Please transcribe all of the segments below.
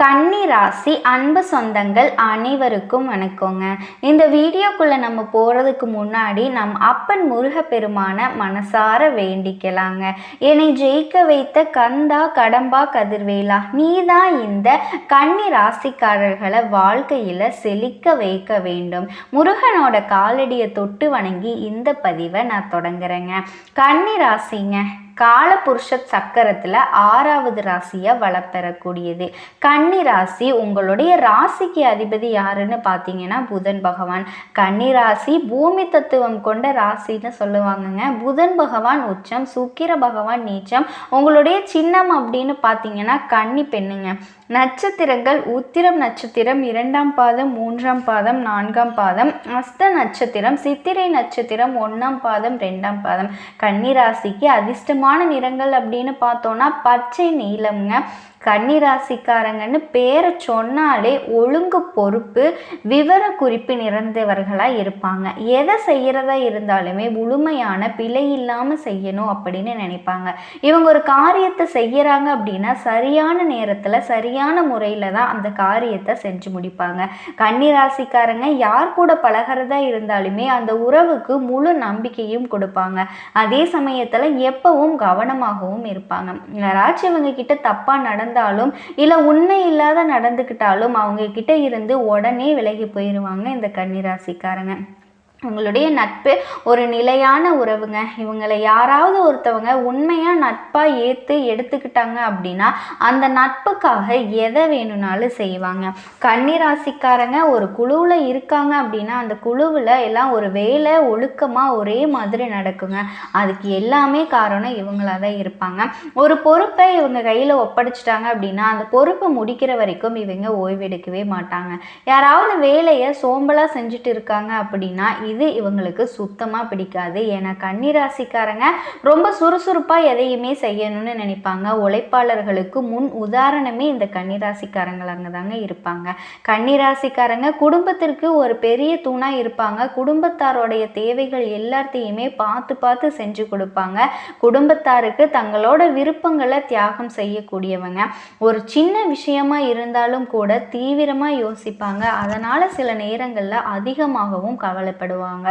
கன்னி ராசி அன்பு சொந்தங்கள் அனைவருக்கும் வணக்கங்க. இந்த வீடியோக்குள்ளே நம்ம போகிறதுக்கு முன்னாடி நம் அப்பன் முருகப்பெருமான மனசார வேண்டிக்கலாங்க. என்னை ஜெயிக்க வைத்த கந்தா கடம்பா கதிர்வேலா நீதான் இந்த கன்னி ராசிக்காரர்களை வாழ்க்கையில் செழிக்க வைக்க வேண்டும். முருகனோட காலடியை தொட்டு வணங்கி இந்த பதிவை நான் தொடங்குறேங்க. கன்னி ராசிங்க காலபுருஷ சக்கரத்தில் ஆறாவது ராசியாக வளப்பெறக்கூடியது கன்னி ராசி உங்களுடைய ராசிக்கு அதிபதி யாருன்னு பார்த்தீங்கன்னா புதன் பகவான். கன்னி ராசி பூமி தத்துவம் கொண்ட ராசின்னு சொல்லுவாங்கங்க. புதன் பகவான் உச்சம் சுக்கிர பகவான் நீச்சம். உங்களுடைய சின்னம் அப்படின்னு பார்த்தீங்கன்னா கன்னி பெண்ணுங்க. நட்சத்திரங்கள் உத்திரம் நட்சத்திரம் இரண்டாம் பாதம் மூன்றாம் பாதம் நான்காம் பாதம். அஸ்த நட்சத்திரம் சித்திரை நட்சத்திரம் ஒன்றாம் பாதம் ரெண்டாம் பாதம். கன்னிராசிக்கு அதிர்ஷ்டமான நிறங்கள் அப்படின்னு பார்த்தோன்னா பச்சை நீலம்ங்க. கன்னிராசிக்காரங்கன்னு பேரை சொன்னாலே ஒழுங்கு பொறுப்பு விவர குறிப்பு நிறைந்தவர்களாக இருப்பாங்க. எதை செய்கிறதா இருந்தாலுமே முழுமையான பிழை இல்லாமல் செய்யணும் அப்படின்னு நினைப்பாங்க. இவங்க ஒரு காரியத்தை செய்கிறாங்க அப்படின்னா சரியான நேரத்தில் சரியான முறையில் தான் அந்த காரியத்தை செஞ்சு முடிப்பாங்க. கன்னிராசிக்காரங்க யார் கூட பழகிறதா இருந்தாலுமே அந்த உறவுக்கு முழு நம்பிக்கையும் கொடுப்பாங்க. அதே சமயத்தில் எப்பவும் கவனமாகவும் இருப்பாங்க. யாராச்சும் இவங்க கிட்ட தப்பாக நடந்தாலும் இல்லை உண்மை இல்லாத நடந்துக்கிட்டாலும் அவங்க கிட்ட இருந்து உடனே விலகி போயிடுவாங்க இந்த கன்னிராசிக்காரங்க. உங்களுடைய நட்பு ஒரு நிலையான உறவுங்க. இவங்களை யாராவது ஒருத்தவங்க உண்மையாக நட்பாக ஏற்று எடுத்துக்கிட்டாங்க அப்படின்னா அந்த நட்புக்காக எதை வேணும்னாலும் செய்வாங்க. கன்னிராசிக்காரங்க ஒரு குழுவில் இருக்காங்க அப்படின்னா அந்த குழுவில் எல்லாம் ஒரு வேலை ஒழுக்கமாக ஒரே மாதிரி நடக்குங்க. அதுக்கு எல்லாமே காரணம் இவங்களாக தான் இருப்பாங்க. ஒரு பொறுப்பை இவங்க கையில் ஒப்படைச்சிட்டாங்க அப்படின்னா அந்த பொறுப்பை முடிக்கிற வரைக்கும் இவங்க ஓய்வெடுக்கவே மாட்டாங்க. யாராவது வேலையை சோம்பலாக செஞ்சுட்டு இருக்காங்க அப்படின்னா இது இது இவங்களுக்கு சுத்தமாக பிடிக்காது. ஏன்னா கன்னிராசிக்காரங்க ரொம்ப சுறுசுறுப்பாக எதையுமே செய்யணும்னு நினைப்பாங்க. உழைப்பாளர்களுக்கு முன் உதாரணமே இந்த கன்னிராசிக்காரங்களாங்க தாங்க இருப்பாங்க. கன்னிராசிக்காரங்க குடும்பத்திற்கு ஒரு பெரிய தூணாக இருப்பாங்க. குடும்பத்தாரோடைய தேவைகள் எல்லாத்தையுமே பார்த்து பார்த்து செஞ்சு கொடுப்பாங்க. குடும்பத்தாருக்கு தங்களோட விருப்பங்களை தியாகம் செய்யக்கூடியவங்க. ஒரு சின்ன விஷயமா இருந்தாலும் கூட தீவிரமாக யோசிப்பாங்க. அதனால் சில நேரங்களில் அதிகமாகவும் கவலைப்படுவாங்க. சொல்லுவாங்க.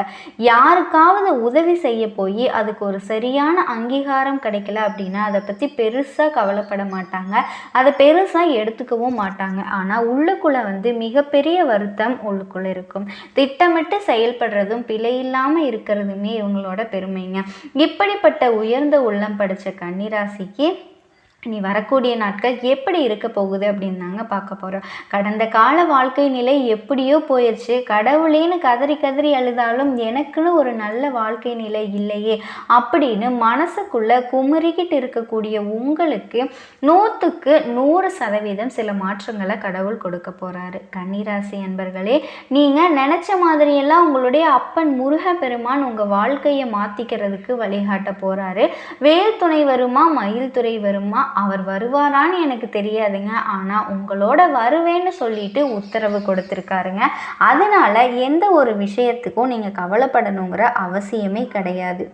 யாருக்காவது உதவி செய்ய போய் அதுக்கு ஒரு சரியான அங்கீகாரம் கிடைக்கல அப்படின்னா அதை பற்றி பெருசாக கவலைப்பட மாட்டாங்க. அதை பெருசாக எடுத்துக்கவும் மாட்டாங்க. ஆனால் உள்ளுக்குள்ளே வந்து மிகப்பெரிய வருத்தம் உள்ளுக்குள்ளே இருக்கும். திட்டமிட்டு செயல்படுறதும் பிழை இல்லாமல் இருக்கிறதுமே இவங்களோட பெருமைங்க. இப்படிப்பட்ட உயர்ந்த உள்ளம் படித்த கன்னிராசிக்கு இனி வரக்கூடிய நாட்கள் எப்படி இருக்க போகுது அப்படின்னு தாங்க பார்க்க போகிறோம் கடந்த கால வாழ்க்கை நிலை எப்படியோ போயிடுச்சு கடவுளேன்னு கதறி கதறி அழுதாலும் எனக்குன்னு ஒரு நல்ல வாழ்க்கை நிலை இல்லையே அப்படின்னு மனசுக்குள்ள குமரிக்கிட்டு இருக்கக்கூடிய உங்களுக்கு நூற்றுக்கு நூறு சதவீதம் சில மாற்றங்களை கடவுள் கொடுக்க போகிறாரு கன்னிராசி என்பர்களே நீங்கள் நினச்ச மாதிரியெல்லாம் உங்களுடைய அப்பன் முருக பெருமான் உங்கள் வாழ்க்கையை மாற்றிக்கிறதுக்கு வழிகாட்ட போகிறாரு வேல் துணை வருமா மயில் துறை வருமா அவர் வருவாரான்னு எனக்கு தெரியாதுங்க. ஆனால் உங்களோட வருவேன்னு சொல்லிட்டு உத்தரவு கொடுத்துருக்காருங்க. அதனால எந்த ஒரு விஷயத்துக்கும் நீங்கள் கவலைப்படணுங்கிற அவசியமே கிடையாது.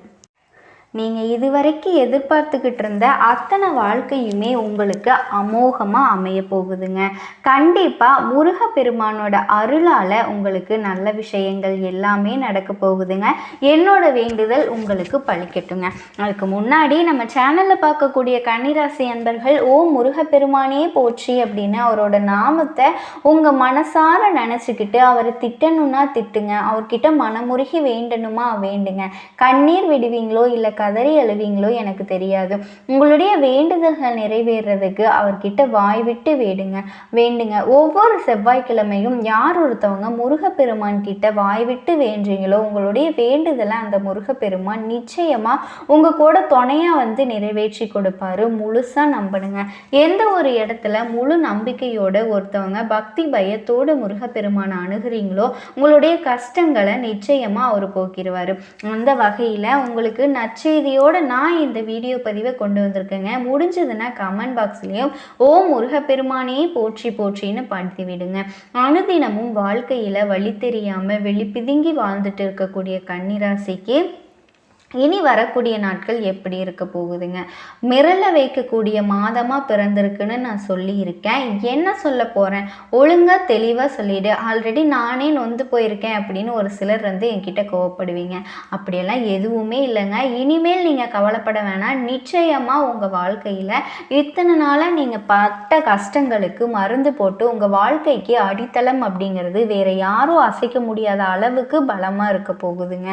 நீங்கள் இதுவரைக்கும் எதிர்பார்த்துக்கிட்டு இருந்த அத்தனை வாழ்க்கையுமே உங்களுக்கு அமோகமாக அமைய போகுதுங்க. கண்டிப்பாக முருகப்பெருமானோட அருளால் உங்களுக்கு நல்ல விஷயங்கள் எல்லாமே நடக்க போகுதுங்க. என்னோட வேண்டுதல் உங்களுக்கு பழிக்கட்டுங்க. அதுக்கு முன்னாடி நம்ம சேனலில் பார்க்கக்கூடிய கன்னிராசி அன்பர்கள் ஓ முருகப்பெருமானே போச்சு அப்படின்னு அவரோட நாமத்தை உங்கள் மனசார நினச்சிக்கிட்டு அவரை திட்டணும்னா திட்டுங்க. அவர்கிட்ட மனமுருகி வேண்டணுமா வேண்டுங்க. கண்ணீர் விடுவீங்களோ இல்லை கதறி அழுவீங்களோ எனக்கு தெரியாது. உங்களுடைய வேண்டுதல்கள் நிறைவேறதுக்கு அவர்கிட்ட வாய் விட்டு வேடுங்க வேண்டுங்க. ஒவ்வொரு செவ்வாய்க்கிழமையும் யார் ஒருத்தவங்க முருகப்பெருமான் கிட்ட வாய் விட்டு வேண்டுறீங்களோ உங்களுடைய வேண்டுதலை அந்த முருகப்பெருமான் நிச்சயமா உங்க கூட துணையா வந்து நிறைவேற்றி கொடுப்பாரு. முழுசா நம்பணுங்க. எந்த ஒரு இடத்துல முழு நம்பிக்கையோட ஒருத்தவங்க பக்தி பயத்தோடு முருகப்பெருமானை அணுகிறீங்களோ உங்களுடைய கஷ்டங்களை நிச்சயமா அவர் போக்கிடுவார் அந்த வகையில் உங்களுக்கு நச்சு செய்தியோடு நான் இந்த வீடியோ பதிவை கொண்டு வந்திருக்கேங்க. முடிஞ்சதுன்னா கமெண்ட் பாக்ஸ்லேயும் ஓ முருகப்பெருமானே போற்றி போற்றின்னு பாடி விடுங்க. அனுதினமும் வாழ்க்கையில் வழி தெரியாமல் வெளி பிதுங்கி வாழ்ந்துட்டு இருக்கக்கூடிய கன்னிராசிக்கு இனி வரக்கூடிய நாட்கள் எப்படி இருக்க போகுதுங்க? மிரள வைக்கக்கூடிய மாதமாக பிறந்திருக்குன்னு நான் சொல்லியிருக்கேன். என்ன சொல்ல போகிறேன் ஒழுங்காக தெளிவாக சொல்லிவிடு ஆல்ரெடி நானே நொந்து போயிருக்கேன் அப்படின்னு ஒரு சிலர் வந்து என்கிட்ட கோவப்படுவீங்க. அப்படியெல்லாம் எதுவுமே இல்லைங்க. இனிமேல் நீங்கள் கவலைப்பட வேணாம். நிச்சயமாக உங்கள் வாழ்க்கையில் இத்தனை நாளாக நீங்கள் பட்ட கஷ்டங்களுக்கு மருந்து போட்டு உங்கள் வாழ்க்கைக்கு அடித்தளம் அப்படிங்கிறது வேறு யாரும் அசைக்க முடியாத அளவுக்கு பலமாக இருக்க போகுதுங்க.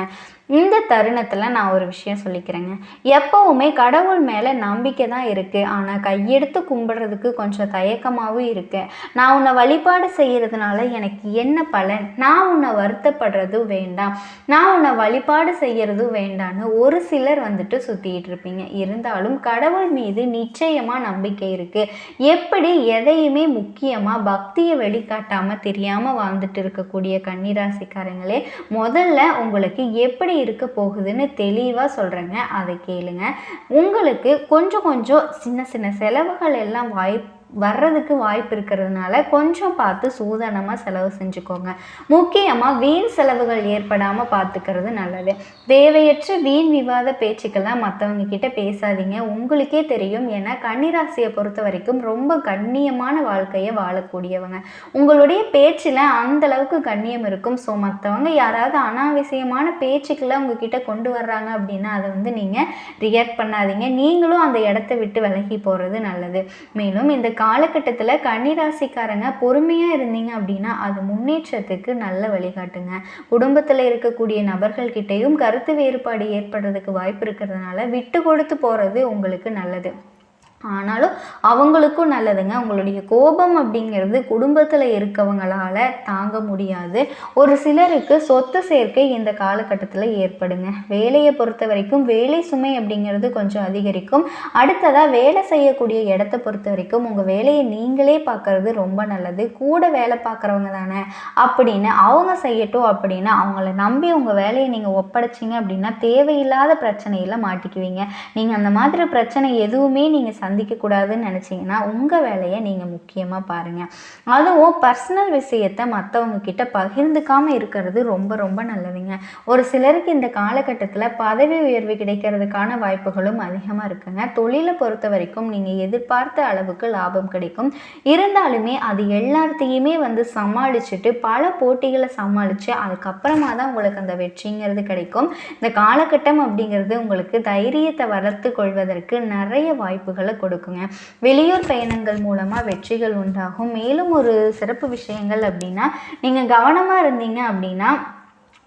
இந்த தருணத்தில் நான் ஒரு விஷயம் சொல்லிக்கிறேங்க. எப்போவுமே கடவுள் மேலே நம்பிக்கை தான் இருக்குது ஆனால் கையெடுத்து கும்பிடுறதுக்கு கொஞ்சம் தயக்கமாகவும் இருக்கு. நான் உன்னை வழிபாடு செய்கிறதுனால எனக்கு என்ன பலன்? நான் உன்னை வருத்தப்படுறதும் வேண்டாம். நான் உன்னை வழிபாடு செய்கிறதும் வேண்டான்னு ஒரு சிலர் வந்துட்டு சுற்றிக்கிட்டு இருப்பீங்க. இருந்தாலும் கடவுள் மீது நிச்சயமாக நம்பிக்கை இருக்குது எப்படி எதையுமே முக்கியமாக பக்தியை வெளிக்காட்டாமல் தெரியாமல் வாழ்ந்துட்டு இருக்கக்கூடிய கன்னிராசிக்காரங்களே முதல்ல உங்களுக்கு எப்படி இருக்க போகுதுன்னு தெளிவாக சொல்கிறேங்க அதை கேளுங்க. உங்களுக்கு கொஞ்சம் கொஞ்சம் சின்ன சின்ன செலவுகள் எல்லாம் வாய்ப்பு வர்றதுக்கு வாய்ப்பு இருக்கிறதுனால கொஞ்சம் பார்த்து சூதனமாக செலவு செஞ்சுக்கோங்க. முக்கியமாக வீண் செலவுகள் ஏற்படாமல் பார்த்துக்கிறது நல்லது. தேவையற்ற வீண் விவாத பேச்சுக்கெல்லாம் மற்றவங்க கிட்ட பேசாதீங்க. உங்களுக்கே தெரியும். ஏன்னா கன்னிராசியை பொறுத்த வரைக்கும் ரொம்ப கண்ணியமான வாழ்க்கையை வாழக்கூடியவங்க. உங்களுடைய பேச்சில் அந்த அளவுக்கு கண்ணியம் இருக்கும். ஸோ மற்றவங்க யாராவது அனாவசியமான பேச்சுக்களை உங்ககிட்ட கொண்டு வர்றாங்க அப்படின்னா அதை வந்து நீங்கள் ரியாக்ட் பண்ணாதீங்க. நீங்களும் அந்த இடத்த விட்டு விலகி போகிறது நல்லது. மேலும் இந்த காலகட்டத்தில் கன்னிராசிக்காரங்க பொறுமையாக இருந்தீங்க அப்படின்னா அது முன்னேற்றத்துக்கு நல்ல வழிகாட்டுங்க. குடும்பத்தில் இருக்கக்கூடிய நபர்கள்கிட்டையும் கருத்து வேறுபாடு ஏற்படுறதுக்கு வாய்ப்பு இருக்கிறதுனால விட்டு கொடுத்து போகிறது உங்களுக்கு நல்லது. ஆனாலும் அவங்களுக்கும் நல்லதுங்க. உங்களுடைய கோபம் அப்படிங்கிறது குடும்பத்தில் இருக்கவங்களால தாங்க முடியாது. ஒரு சிலருக்கு சொத்து சேர்க்கை இந்த காலகட்டத்தில் ஏற்படுங்க. வேலையை பொறுத்த வரைக்கும் வேலை சுமை அப்படிங்கிறது கொஞ்சம் அதிகரிக்கும். அடுத்ததாக வேலை செய்யக்கூடிய இடத்த பொறுத்த வரைக்கும் உங்கள் வேலையை நீங்களே பார்க்கறது ரொம்ப நல்லது. கூட வேலை பார்க்குறவங்க தானே அப்படின்னு அவங்க செய்யட்டும் அப்படின்னு அவங்கள நம்பி உங்கள் வேலையை நீங்கள் ஒப்படைச்சிங்க அப்படின்னா தேவையில்லாத பிரச்சனையில் மாட்டிக்குவீங்க. நீங்கள் அந்த மாதிரி பிரச்சனை எதுவுமே நீங்கள் சந்திக்கக்கூடாதுன்னு நினச்சிங்கன்னா உங்கள் வேலையை நீங்கள் முக்கியமாக பாருங்கள் அதுவும் பர்சனல் விஷயத்தை மற்றவங்க கிட்ட பகிர்ந்துக்காமல் இருக்கிறது ரொம்ப ரொம்ப நல்லதுங்க. ஒரு சிலருக்கு இந்த காலகட்டத்தில் பதவி உயர்வு கிடைக்கிறதுக்கான வாய்ப்புகளும் அதிகமாக இருக்குங்க. தொழிலை பொறுத்த வரைக்கும் நீங்கள் எதிர்பார்த்த அளவுக்கு லாபம் கிடைக்கும். இருந்தாலுமே அது எல்லாத்தையுமே வந்து சமாளிச்சுட்டு பல போட்டிகளை சமாளித்து அதுக்கப்புறமா தான் உங்களுக்கு அந்த வெற்றிங்கிறது கிடைக்கும். இந்த காலகட்டம் அப்படிங்கிறது உங்களுக்கு தைரியத்தை வளர்த்து கொள்வதற்கு நிறைய வாய்ப்புகளை கொடுக்குங்க. வெளியூர் பயணங்கள் மூலமாக வெற்றிகள் உண்டாகும். மேலும் ஒரு சிறப்பு விஷயங்கள் அப்படின்னா நீங்கள் கவனமாக இருந்தீங்க அப்படின்னா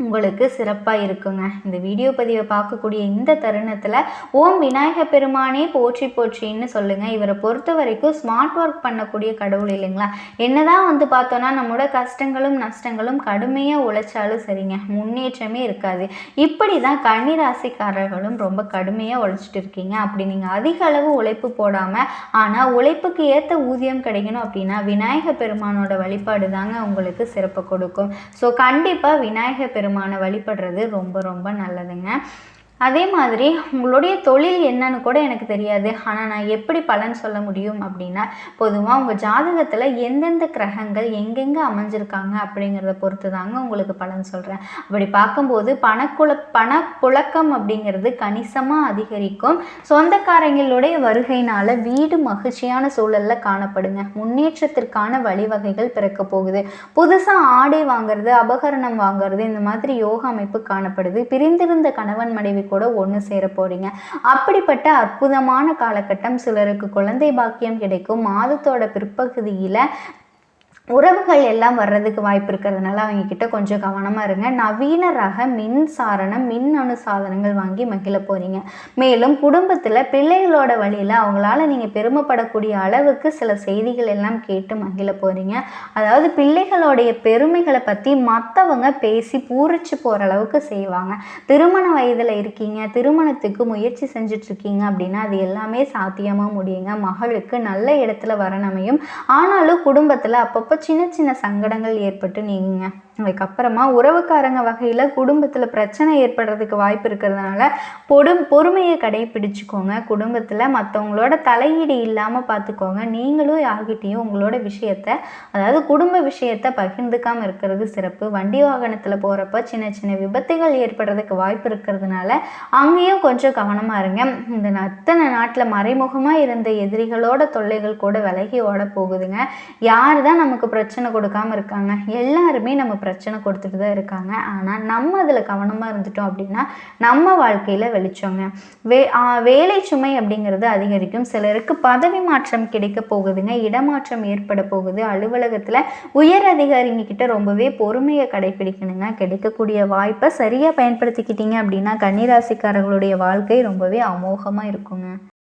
உங்களுக்கு சிறப்பாக இருக்குங்க. இந்த வீடியோ பதிவை பார்க்கக்கூடிய இந்த தருணத்தில் ஓம் விநாயக பெருமானே போற்றி போற்றின்னு சொல்லுங்கள் இவரை பொறுத்த வரைக்கும் ஸ்மார்ட் ஒர்க் பண்ணக்கூடிய கடவுள் இல்லைங்களா? என்னதான் வந்து பார்த்தோன்னா நம்மளோட கஷ்டங்களும் நஷ்டங்களும் கடுமையாக உழைச்சாலும் சரிங்க. முன்னேற்றமே இருக்காது. இப்படி தான் கன்னிராசிக்காரர்களும் ரொம்ப கடுமையாக உழைச்சிட்டு இருக்கீங்க. அப்படி நீங்கள் அதிக அளவு உழைப்பு போடாமல் ஆனால் உழைப்புக்கு ஏற்ற ஊதியம் கிடைக்கணும் அப்படின்னா விநாயக பெருமானோட வழிபாடு தாங்க உங்களுக்கு சிறப்பு கொடுக்கும். ஸோ கண்டிப்பாக விநாயக பெருமான் பெருமானை வழிபடுறது ரொம்ப ரொம்ப நல்லதுங்க. அதே மாதிரி உங்களுடைய தொழில் என்னன்னு கூட எனக்கு தெரியாது. ஆனால் நான் எப்படி பலன் சொல்ல முடியும் அப்படின்னா பொதுவாக உங்கள் ஜாதகத்தில் எந்தெந்த கிரகங்கள் எங்கெங்கே அமைஞ்சிருக்காங்க அப்படிங்கிறத பொறுத்து தாங்க உங்களுக்கு பலன் சொல்கிறேன் அப்படி பார்க்கும்போது பணக்குழ பணப்புழக்கம் அப்படிங்கிறது கணிசமாக அதிகரிக்கும். சொந்தக்காரங்களுடைய வருகையினால் வீடு மகிழ்ச்சியான சூழலில் காணப்படுங்க. முன்னேற்றத்திற்கான வழிவகைகள் பிறக்க போகுது. புதுசாக ஆடை வாங்குறது அபகரணம் வாங்குறது இந்த மாதிரி யோக அமைப்பு காணப்படுது. பிரிந்திருந்த கணவன் மனைவி கூட ஒன்று சேர போறீங்க. அப்படிப்பட்ட அற்புதமான காலகட்டம் சிலருக்கு குழந்தை பாக்கியம் கிடைக்கும். மாதத்தோட பிற்பகுதியில் உறவுகள் எல்லாம் வர்றதுக்கு வாய்ப்பு இருக்கிறதுனால அவங்க கிட்ட கொஞ்சம் கவனமாக இருங்க. நவீன ரக மின் சாரணம் மின் அணு சாதனங்கள் வாங்கி மகிழ போகிறீங்க மேலும் குடும்பத்தில் பிள்ளைகளோட வழியில் அவங்களால நீங்கள் பெருமைப்படக்கூடிய அளவுக்கு சில செய்திகள் எல்லாம் கேட்டு மகிழ போகிறீங்க அதாவது பிள்ளைகளுடைய பெருமைகளை பற்றி மற்றவங்க பேசி பூரிச்சு போகிற அளவுக்கு செய்வாங்க. திருமண வயதில் இருக்கீங்க திருமணத்துக்கு முயற்சி செஞ்சிட்ருக்கீங்க அப்படின்னா அது எல்லாமே சாத்தியமாக முடியுங்க. மகளுக்கு நல்ல இடத்துல வரணுமையும் ஆனாலும் குடும்பத்தில் அப்பப்போ சின்ன சின்ன சங்கடங்கள் ஏற்பட்டு நீங்குங்க அதுக்கப்புறமா உறவுக்காரங்க வகையில் குடும்பத்தில் பிரச்சனை ஏற்படுறதுக்கு வாய்ப்பு இருக்கிறதுனால பொடும் பொறுமையை கடைபிடிச்சிக்கோங்க. குடும்பத்தில் மற்றவங்களோட தலையீடு இல்லாமல் பார்த்துக்கோங்க நீங்களும் யார்கிட்டேயும் உங்களோட விஷயத்த அதாவது குடும்ப விஷயத்த பகிர்ந்துக்காமல் இருக்கிறது சிறப்பு. வண்டி வாகனத்தில் போகிறப்ப சின்ன சின்ன விபத்துகள் ஏற்படுறதுக்கு வாய்ப்பு இருக்கிறதுனால அங்கேயும் கொஞ்சம் கவனமாக இருங்க. இந்த அத்தனை நாட்டில் மறைமுகமாக இருந்த எதிரிகளோட தொல்லைகள் கூட விலகி ஓட போகுதுங்க. யார் தான் நமக்கு பிரச்சனை கொடுக்காம இருக்காங்க? எல்லாருமே நம்ம பிரச்சனை கொடுத்துட்டு தான் இருக்காங்க. ஆனால் நம்ம அதில் கவனமாக இருந்துட்டோம் அப்படின்னா நம்ம வாழ்க்கையில் வெளிச்சோங்க. வே வேலை சுமை அப்படிங்கிறது அதிகரிக்கும். சிலருக்கு பதவி மாற்றம் கிடைக்க போகுதுங்க. இடமாற்றம் ஏற்பட போகுது. அலுவலகத்தில் உயர் அதிகாரிங்க கிட்ட ரொம்பவே பொறுமையை கடைபிடிக்கணுங்க. கிடைக்கக்கூடிய வாய்ப்பை சரியாக பயன்படுத்திக்கிட்டீங்க அப்படின்னா கன்னிராசிக்காரர்களுடைய வாழ்க்கை ரொம்பவே அமோகமாக இருக்குங்க.